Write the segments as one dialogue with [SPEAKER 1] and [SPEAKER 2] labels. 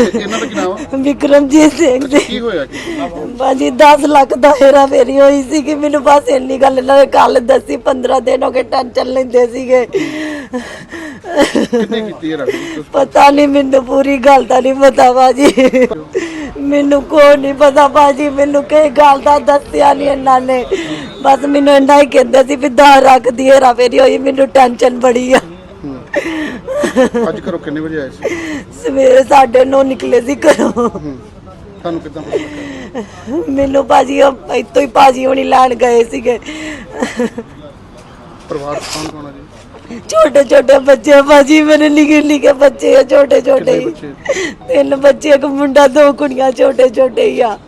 [SPEAKER 1] ਇਹਨਾਂ ਦਾ ਕੀ ਨਾਮ ਆ?
[SPEAKER 2] ਵਿਕਰਮਜੀਤ ਸਿੰਘ ਜੀ
[SPEAKER 1] ਕੀ ਹੋਇਆ ਕੀ?
[SPEAKER 2] ਬਾਜੀ 10 ਲੱਖ ਦਾ ਹੇਰਾ ਫੇਰੀ ਹੋਈ ਸੀ ਕਿ ਮੈਨੂੰ ਬਸ ਇੰਨੀ ਗੱਲ ਇਹਨਾਂ ਨੇ ਕੱਲ ਦੱਸੀ 15 ਦਿਨ ਹੋ ਗਏ ਟੈਨਸ਼ਨ ਲੈਂਦੇ ਸੀਗੇ।
[SPEAKER 1] ਕਿੰਨੇ ਕੀਤੀ ਹੈ ਰੱਖੀ
[SPEAKER 2] ਪਤਾ? ਨਹੀਂ ਮੈਨੂੰ ਪੂਰੀ ਗੱਲ ਤਾਂ ਨਹੀਂ ਪਤਾ ਬਾਜੀ। ਮੈਨੂੰ ਕੋਈ ਨਹੀਂ ਪਤਾ ਬਾਜੀ ਮੈਨੂੰ ਕਈ ਗੱਲ ਦਾ ਦੱਸਿਆ ਨਹੀਂ ਇਹਨਾਂ ਨੇ। ਬਸ ਮੈਨੂੰ ਇੰਨਾ ਹੀ ਕਹਿੰਦੇ ਸੀ ਵੀ ਦਾ ਰੱਖਦੀ ਹੇਰਾ ਫੇਰੀ ਹੋਈ ਮੈਨੂੰ ਟੈਨਸ਼ਨ ਬੜੀ ਆ।
[SPEAKER 1] ਅੱਜ ਘਰੋਂ ਕਿੰਨੇ ਵਜੇ ਆਏ ਸੀ?
[SPEAKER 2] ਸਵੇਰੇ ਸਾਡੇ ਨੌ ਨਿਕਲੇ ਸੀ ਘਰੋਂ।
[SPEAKER 1] ਹੂੰ। ਤੁਹਾਨੂੰ ਕਿੱਦਾਂ ਪਤਾ ਲੱਗਾ?
[SPEAKER 2] ਮੈਨੂੰ ਬਾਜੀ ਉਹ ਇੱਥੋਂ ਹੀ ਬਾਜੀ ਹੋਣੀ ਲੈਣ ਗਏ ਸੀਗੇ।
[SPEAKER 1] ਪਰਿਵਾਰ 'ਚ ਕੌਣ ਕੌਣ ਆ ਜੀ?
[SPEAKER 2] ਛੋਟੇ ਛੋਟੇ ਬੱਚੇ ਬਾਜੀ ਮੇਰੇ ਨਿੱਕੇ ਨਿੱਕੇ ਬੱਚੇ ਆ ਛੋਟੇ ਛੋਟੇ ਹੀ। ਤਿੰਨ ਬੱਚੇ ਇੱਕ ਮੁੰਡਾ ਦੋ ਕੁੜੀਆਂ ਛੋਟੇ ਛੋਟੇ ਹੀ ਆ।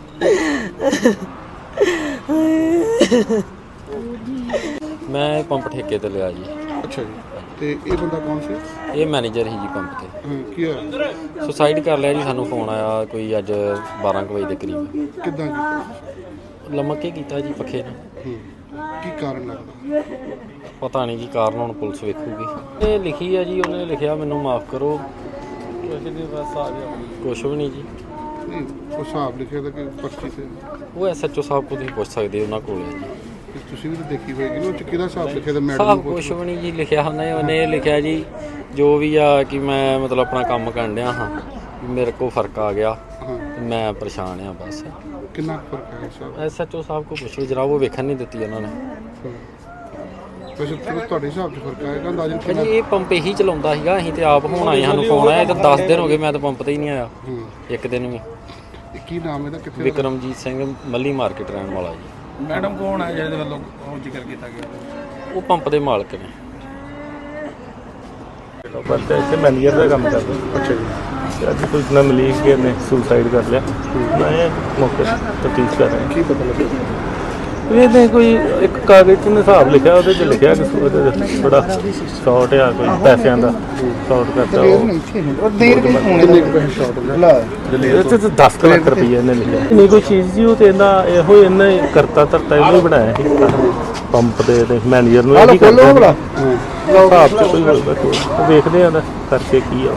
[SPEAKER 3] ਮੈਂ ਪੰਪ ਠੇਕੇ ਤੇ ਲਿਆ ਜੀ।
[SPEAKER 1] ਅੱਛਾ ਜੀ। ਤੇ ਇਹ ਬੰਦਾ ਕੌਣ ਸੀ?
[SPEAKER 3] ਇਹ ਮੈਨੇਜਰ ਹੀ ਜੀ ਪੰਪ ਤੇ।
[SPEAKER 1] ਹਾਂ ਕੀ ਹੋਇਆ?
[SPEAKER 3] ਸੁਸਾਈਡ ਕਰ ਲਿਆ ਜੀ ਸਾਨੂੰ ਫੋਨ ਆਇਆ ਕੋਈ ਅੱਜ 12 ਕੁ ਵਜੇ ਦੇ ਕਰੀਬ।
[SPEAKER 1] ਕਿੱਦਾਂ ਕੀਤਾ?
[SPEAKER 3] ਲਮਕ ਕੇ ਕੀਤਾ ਜੀ ਪੱਖੇ ਨਾਲ।
[SPEAKER 1] ਹੂੰ। ਕੀ ਕਾਰਨ ਲੱਗਦਾ?
[SPEAKER 3] ਪਤਾ ਨਹੀਂ ਕੀ ਕਾਰਨ ਹੁਣ ਪੁਲਿਸ ਵੇਖੂਗੀ। ਇਹ ਲਿਖੀ ਆ ਜੀ ਉਹਨੇ ਲਿਖਿਆ ਮੈਨੂੰ ਮਾਫ ਕਰੋ। ਬਸ ਆ ਗਿਆ। ਕੁਛ ਵੀ ਨਹੀਂ ਜੀ।
[SPEAKER 1] ਨਹੀਂ ਉਹ ਹਿਸਾਬ ਲਿਖਿਆ ਤਾਂ ਕਿ ਪਰਚੀ ਤੇ
[SPEAKER 3] ਉਹ ਐਸਐਚਓ ਸਾਹਿਬ ਕੋਲ ਤੁਸੀਂ ਪੁੱਛ ਸਕਦੇ ਹੋ ਉਹਨਾਂ ਕੋਲ ਹੈ ਜੀ।
[SPEAKER 1] ਕਿ ਤੁਸੀਂ ਵੀ ਤਾਂ ਦੇਖੀ ਹੋਏਗੀ ਨਾ ਉਹ ਚ ਕਿਹਦਾ ਹਿਸਾਬ ਲਿਖਿਆ ਤਾਂ ਮੈਡਮ
[SPEAKER 3] ਸਾਹਿਬ
[SPEAKER 1] ਨੂੰ
[SPEAKER 3] ਕੁਛ
[SPEAKER 1] ਪੁੱਛ
[SPEAKER 3] ਵੀ ਨਹੀਂ ਜੀ ਲਿਖਿਆ ਉਹਨੇ ਉਹਨੇ ਇਹ ਲਿਖਿਆ ਜੀ ਜੋ ਵੀ ਆ ਕਿ ਮੈਂ ਮਤਲਬ ਆਪਣਾ ਕੰਮ ਕਰਨ ਡਿਆ ਹਾਂ ਵੀ ਮੇਰੇ ਕੋਲ ਫ਼ਰਕ ਆ ਗਿਆ
[SPEAKER 1] ਹਾਂ।
[SPEAKER 3] ਤੇ ਮੈਂ ਪਰੇਸ਼ਾਨ ਆ ਬਸ।
[SPEAKER 1] ਕਿੰਨਾ ਕੁ ਫ਼ਰਕ ਹੈ ਹਿਸਾਬ
[SPEAKER 3] ਐਸਐਚਓ ਸਾਹਿਬ ਕੋਲ ਪੁੱਛ ਲਓ ਜਨਾਬ ਉਹ ਵੇਖਣ ਨਹੀਂ ਦਿੱਤੀ ਉਹਨਾਂ ਨੇ।
[SPEAKER 1] ਹਾਂ। ਵੈਸੇ ਤੁ- ਤੁਹਾਡੇ ਹਿਸਾਬ 'ਚ ਫ਼ਰਕ ਆਏਗਾ ਅੰਦਾਜ਼ਨ ਕਿੰਨਾ
[SPEAKER 3] ਭਾਜੀ ਇਹ ਪੰਪ ਇਹੀ ਚਲਾਉਂਦਾ ਸੀਗਾ ਅਸੀਂ ਤੇ ਆਪ ਹੁਣ ਆਏ ਸਾਨੂੰ ਫੋਨ ਆਇਆ ਇਹ ਤਾਂ 10 ਦਿਨ ਹੋ ਗਏ ਮੈਂ ਤਾਂ ਪੰਪ ਤੇ ਹੀ ਨਹੀਂ ਆਇਆ
[SPEAKER 1] ਹੂੰ।
[SPEAKER 3] ਇੱਕ ਦਿਨ ਵੀ।
[SPEAKER 1] ਇਹ ਕੀ ਨਾਮ ਇਹਦਾ ਕਿੱਥੇ ਦਾ?
[SPEAKER 3] ਵਿਕਰਮਜੀਤ ਸਿੰਘ ਮੱਲੀ ਮਾਰਕੀਟ ਰਹਿਣ ਵਾਲਾ ਜੀ।
[SPEAKER 4] ਮੈਡਮ ਕੌਣ ਹੈ ਜਿਹਦੇ ਵੱਲੋਂ ਉਹ ਜ਼ਿਕਰ ਕੀਤਾ ਗਿਆ?
[SPEAKER 3] ਉਹ ਪੰਪ ਦੇ ਮਾਲਕ ਨੇ।
[SPEAKER 5] ਬਸ ਇੱਥੇ ਮੈਨੇਜਰ ਦਾ ਕੰਮ ਕਰਦਾ
[SPEAKER 1] ਅੱਛਾ ਜੀ।
[SPEAKER 5] ਤੇ ਅੱਜ ਕੁਝ ਨਾ ਮਿਲੀ ਕਿ ਇਹਨੇ ਸੁਸਾਈਡ ਕਰ ਲਿਆ। ਮੈਂ ਮੌਕੇ ਤਫਤੀਸ਼ ਕਰ ਰਿਹਾ।
[SPEAKER 1] ਕੀ ਪਤਾ ਲੱਗਿਆ?
[SPEAKER 5] ਇਹਨੇ ਕੋਈ ਇੱਕ ਕਾਗਜ਼ 'ਚ ਹਿਸਾਬ ਲਿਖਿਆ ਉਹਦੇ 'ਚ ਲਿਖਿਆ ਕਿ ਥੋੜਾ ਸ਼ਾਰਟ ਆ ਕੋਈ ਪੈਸਿਆਂ ਦਾ ਸ਼ਾਰਟ ਕਰਤਾ ਉਹ।
[SPEAKER 1] ਕਿੰਨੇ ਕੁ ਪੈਸੇ ਸ਼ਾਰਟ ਗਏ
[SPEAKER 5] ਇਹਦੇ 'ਚ 10 ਕੁ ਲੱਖ ਰੁਪਏ ਇਹਨੇ ਲਿਖਿਆ। ਨਹੀਂ ਕੋਈ ਚੀਜ਼ ਜੀ ਉਹ ਤੇ ਇਹਦਾ ਇਹੋ ਇਹਨੇ ਕਰਤਾ ਧਰਤਾ ਇਹਨੂੰ ਹੀ ਬਣਾਇਆ ਸੀ। ਪੰਪ ਦੇ ਤੇ ਮੈਨੇਜਰ ਨੂੰ ਇਹ ਹੀ ਕਰਦਾ ਹਿਸਾਬ 'ਚ ਕੋਈ ਵੇਖਦੇ ਆ ਉਹਦਾ ਕਰਕੇ ਕੀ ਆ।